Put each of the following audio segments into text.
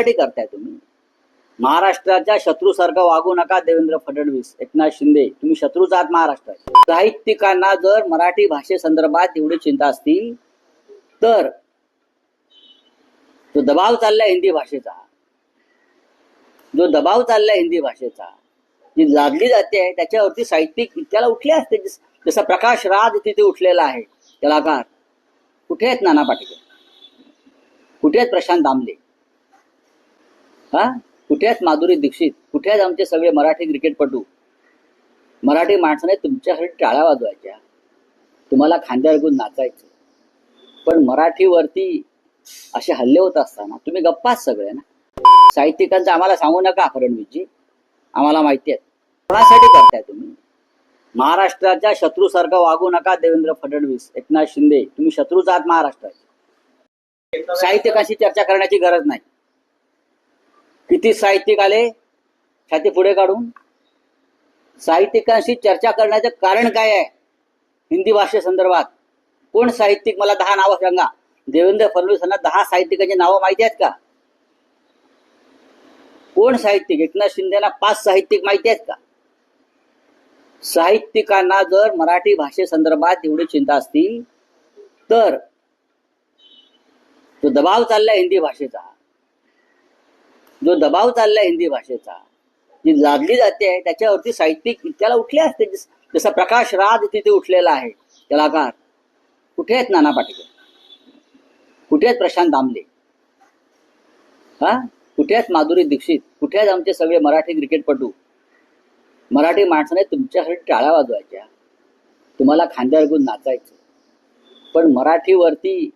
साठी करताय तुम्ही. महाराष्ट्राच्या शत्रूसारखं वागू नका देवेंद्र फडणवीस. एकनाथ शिंदे तुम्ही शत्रूच आहात महाराष्ट्राचे. साहित्यिकांना जर मराठी भाषेसंदर्भात एवढी चिंता असती तर जो दबाव चाललाय हिंदी भाषेचा जो दबाव चाललाय हिंदी भाषेचा जी लादली जाते त्याच्यावरती साहित्यिक त्याला उठले असते जसा प्रकाश राज तिथे उठलेला आहे कलाकार. कुठे आहेत नाना पाटील? कुठे आहेत प्रशांत दामले? हा? कुठे आहेत माधुरी दीक्षित? कुठे आहेत आमचे सगळे मराठी क्रिकेटपटू? मराठी माणसाने तुमच्यासाठी टाळ्या वाजवायच्या. तुम्हाला खांद्यावर घेऊन नाचायचं. पण मराठीवरती असे हल्ले होत असताना तुम्ही गप्पाच सगळे ना? साहित्यिकांचं आम्हाला सांगू नका फडणवीसजी. आम्हाला माहिती आहे. कोणासाठी करताय तुम्ही? महाराष्ट्राच्या शत्रूसारखं वागू नका देवेंद्र फडणवीस. एकनाथ शिंदे तुम्ही शत्रूच आहात महाराष्ट्राचे. साहित्यकाशी चर्चा करण्याची गरज नाही. किती साहित्यिक आले? छाती पुढे काढून. साहित्यिकांशी चर्चा करण्याचं कारण काय आहे? हिंदी भाषेसंदर्भात कोण साहित्यिक? मला दहा नावं सांगा. देवेंद्र फडणवीस यांना दहा साहित्यिकांची नावं माहिती आहेत का? कोण साहित्यिक? एकनाथ शिंदेना पाच साहित्यिक माहिती आहेत का? साहित्यिकांना जर मराठी भाषेसंदर्भात एवढी चिंता असती तर तो दबाव चाललाय हिंदी भाषेचा जो दबाव चाललाय हिंदी भाषेचा जी लादली जाते त्याच्यावरती साहित्यिक त्याला उठले असते जसा प्रकाश राज तिथे उठलेला आहे कलाकार. कुठे आहेत नाना पाटेकर कुठे आहेत प्रशांत दामले? हा? कुठे आहेत माधुरी दीक्षित? कुठे आहेत आमचे सगळे मराठी क्रिकेटपटू? मराठी माणसाने तुमच्यासाठी टाळ्या वाजवायच्या. तुम्हाला खांद्यावर गुण नाचायचं. पण मराठीवरती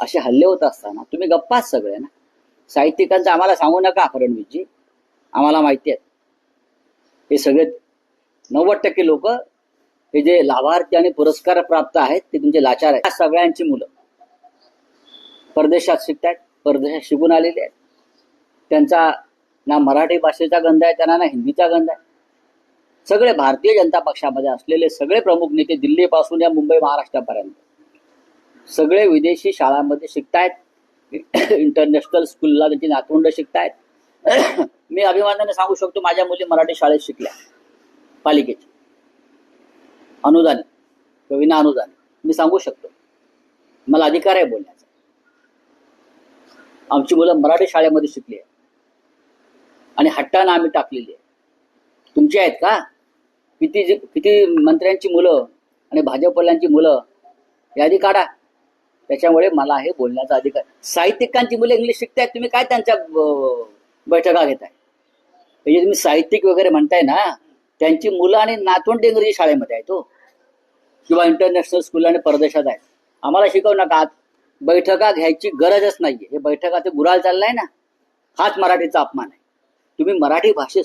असे हल्ले होत असताना तुम्ही गप्पाच सगळे ना? साहित्यिकांचं आम्हाला सांगू नका फडणवीसजी. आम्हाला माहिती आहे. हे सगळे नव्वद टक्के लोक हे जे लाभार्थी आणि पुरस्कार प्राप्त आहेत ते तुमचे लाचार आहेत. सगळ्यांची मुलं. परदेशात शिकतायत परदेशात शिकून आलेले आहेत. त्यांचा ना मराठी भाषेचा गंध आहे त्यांना ना हिंदीचा गंध आहे. सगळे भारतीय जनता पक्षामध्ये असलेले सगळे प्रमुख नेते दिल्लीपासून या मुंबई महाराष्ट्रापर्यंत. सगळे विदेशी शाळांमध्ये शिकतायत. इंटरनॅशनल स्कूलला त्यांची नातवंड शिकतायत. मी अभिमानाने सांगू शकतो माझ्या मुली मराठी शाळेत शिकल्या. पालिकेची अनुदान. विना अनुदान. मी सांगू शकतो. मला अधिकार आहे बोलण्याचा. आमची मुलं मराठी शाळेमध्ये शिकली आहे आणि हट्टानं आम्ही टाकलेली आहे तुमची आहेत का? किती किती मंत्र्यांची मुलं आणि भाजपवाल्यांची मुलं यादी काढा. त्याच्यामुळे मला हे बोलण्याचा अधिकार. साहित्यिकांची मुलं इंग्लिश शिकतायत तुम्ही काय त्यांच्या बैठका घेताय? म्हणजे तुम्ही साहित्यिक वगैरे म्हणताय ना त्यांची मुलं आणि नातवंड इंग्रजी शाळेमध्ये आहेत हो. किंवा इंटरनॅशनल स्कूल आणि परदेशात आहेत. आम्हाला शिकवू नका बैठका घ्यायची गरजच नाहीये. हे बैठकाचं गुराल चाललाय ना. हाच मराठीचा अपमान आहे. तुम्ही मराठी भाषेसाठी